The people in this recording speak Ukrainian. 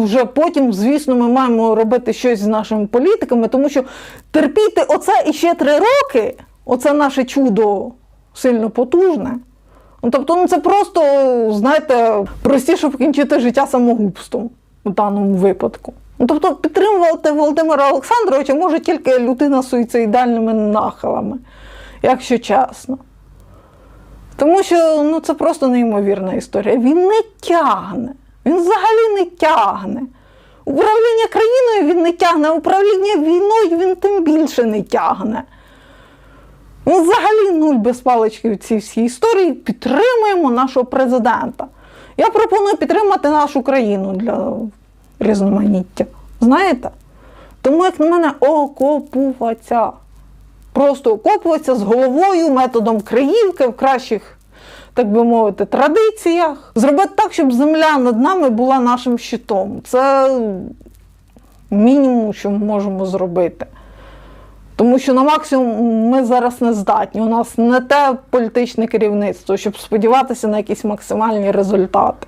вже потім, звісно, ми маємо робити щось з нашими політиками, тому що терпіти оце іще три роки, оце наше чудо сильно потужне. Ну, тобто, ну це просто, знаєте, простіше покінчити життя самогубством у даному випадку. Ну, тобто, підтримувати Володимира Олександровича може тільки людина з суїцидальними нахилами, якщо чесно. Тому що ну, це просто неймовірна історія. Він не тягне. Він взагалі не тягне. Управління країною він не тягне, а управління війною він тим більше не тягне. Ну, взагалі нуль без палички в цій всій історії. Підтримуємо нашого президента. Я пропоную підтримати нашу країну для різноманіття. Знаєте? Тому, як на мене, окопуватися. Просто окопуватися з головою, методом Криївки в кращих, так би мовити, традиціях. Зробити так, щоб земля над нами була нашим щитом. Це мінімум, що ми можемо зробити. Тому що на максимум ми зараз не здатні. У нас не те політичне керівництво, щоб сподіватися на якісь максимальні результати.